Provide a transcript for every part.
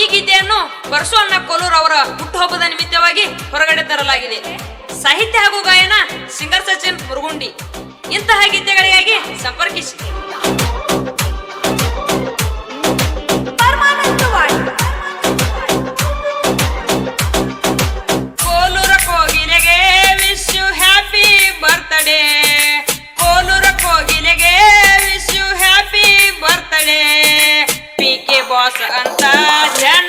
ಈ ಗೀತೆಯನ್ನು ಬರ್ಸು ಅಣ್ಣ ಅವರ ಹುಟ್ಟುಹಬ್ಬದ ನಿಮಿತ್ತವಾಗಿ ಹೊರಗಡೆ ತರಲಾಗಿದೆ. ಸಾಹಿತ್ಯ ಹಾಗೂ ಗಾಯನ Santa. Yeah.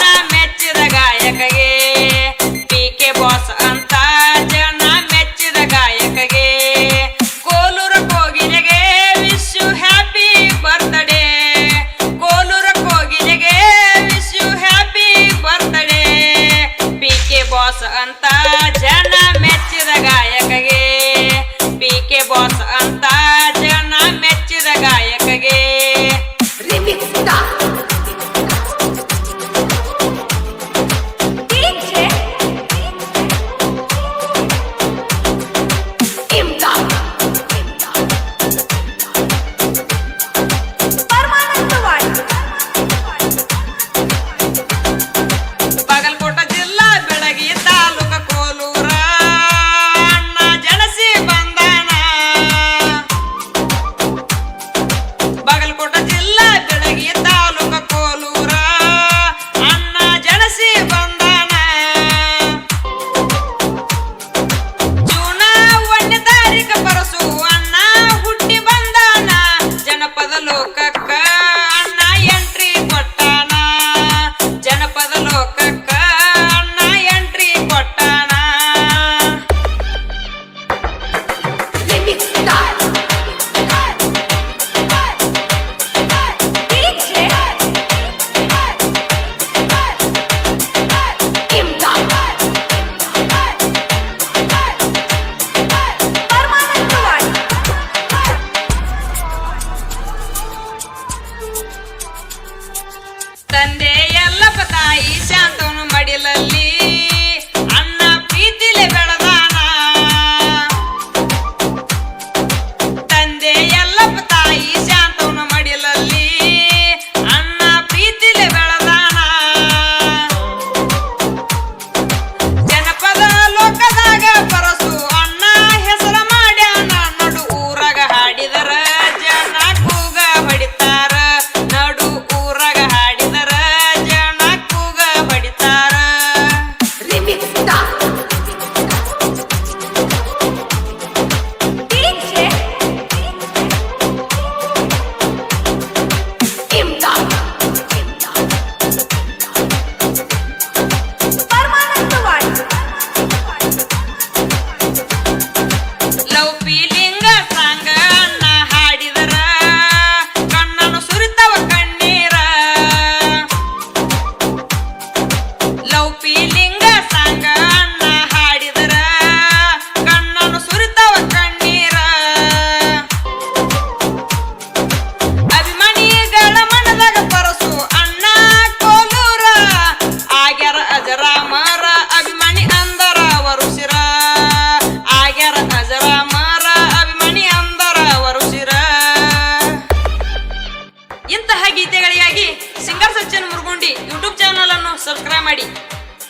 ಮಾಡಿ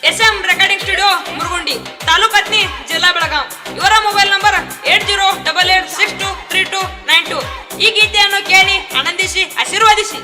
S M recording studio Murugundi taluk ಹತ್ನಿ ಜಿಲ್ಲಾ ಬೆಳಗಾಂ ಇವರ mobile number eight zero double eight six two three two nine two ಈ ಗೀತೆಯನ್ನು ಕೇಳಿ ಆನಂದಿಸಿ ಆಶೀರ್ವಾದಿಸಿ